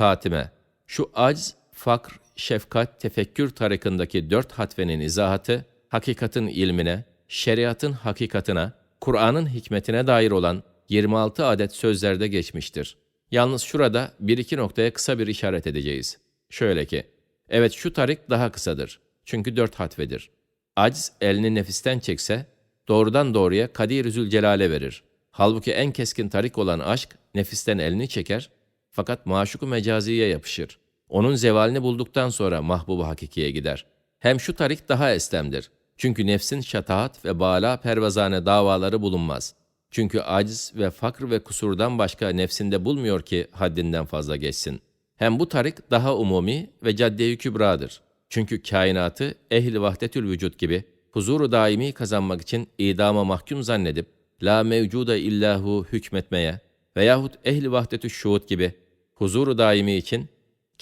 Hatime Şu acz, fakr, şefkat, tefekkür tarikındaki dört hatvenin izahatı, hakikatin ilmine, şeriatın hakikatına, Kur'an'ın hikmetine dair olan 26 adet sözlerde geçmiştir. Yalnız şurada bir iki noktaya kısa bir işaret edeceğiz. Şöyle ki, evet şu tarik daha kısadır. Çünkü dört hatvedir. Aciz elini nefisten çekse, doğrudan doğruya Kadir-i Zülcelal'e verir. Halbuki en keskin tarik olan aşk, nefisten elini çeker, fakat maşuku mecaziye yapışır. Onun zevalini bulduktan sonra mahbubu hakikiye gider. Hem şu tarik daha eslemdir. Çünkü nefsin şataat ve bala pervazane davaları bulunmaz. Çünkü aciz ve fakr ve kusurdan başka nefsinde bulmuyor ki haddinden fazla geçsin. Hem bu tarik daha umumi ve cadde-i kübradır. Çünkü kainatı ehli vahdetül vücut gibi huzuru daimi kazanmak için idama mahkum zannedip la mevcuda illahu hükmetmeye veyahut ehli vahdetü şuhud gibi huzuru daimi için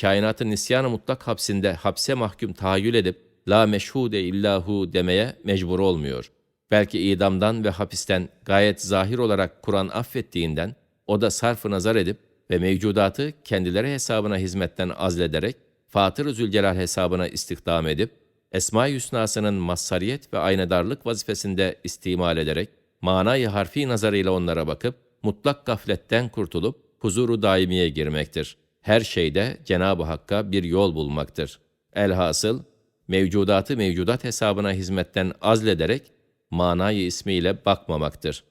kainatın nisyan-ı mutlak hapsinde hapse mahkum tahayyül edip la meşhude illahu demeye mecbur olmuyor. Belki idamdan ve hapisten gayet zahir olarak Kur'an affettiğinden o da sarf nazar edip ve mevcudatı kendileri hesabına hizmetten azlederek Fatır-ı Zülcelal hesabına istihdam edip Esma-i Hüsna'sının mazhariyet ve aynadarlık vazifesinde istimal ederek manayı harfi nazarıyla onlara bakıp mutlak gafletten kurtulup huzuru daimiye girmektir. Her şeyde Cenab-ı Hakk'a bir yol bulmaktır. Elhasıl mevcudatı mevcudat hesabına hizmetten azlederek manayı ismiyle bakmamaktır.